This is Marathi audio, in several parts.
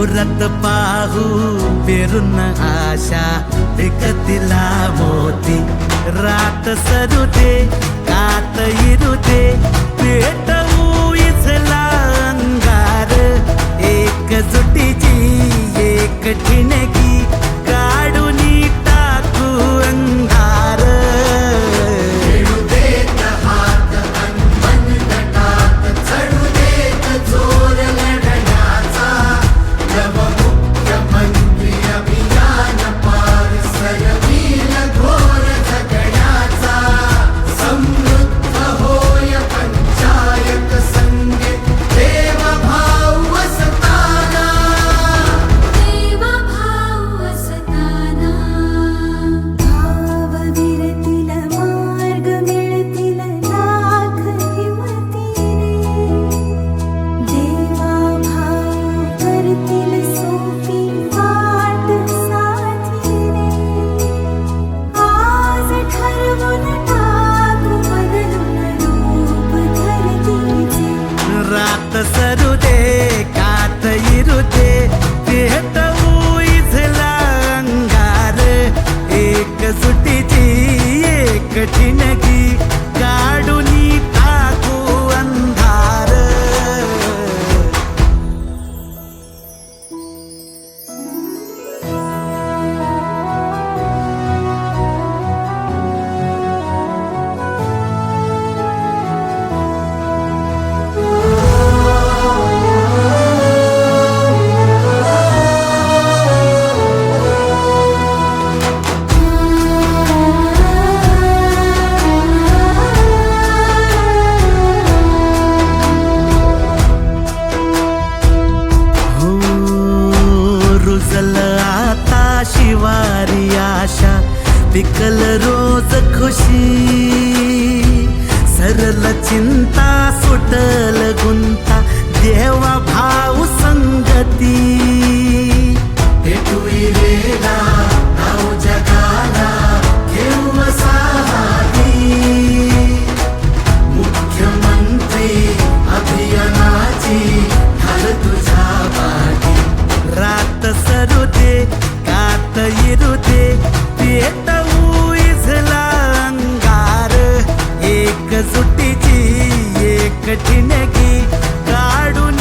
उरत पाहू पेरून आशा विकतीला मोती रात सरू रात चिंता सुटल गुंता देवा भाऊ संगती. भेटू इलेला नाव जगाला घेऊ साहारी मुख्यमंत्री अभियानाची घाल तुझ्या बाटी रात सरू दे कात इरू एक ठिणगी काढून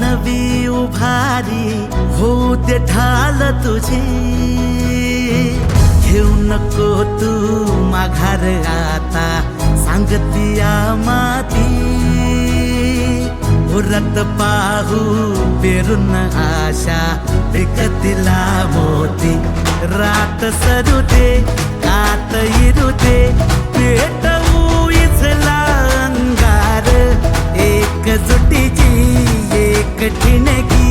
नवी उभारी होऊ दे ढाल तुझी. घेऊ नको तू माघार आता सांगतिया माती उरत पाहू पेरून आशा विकतीला मोती. रात सरू दे कात इरू दे ಕಠಿಣಗಿ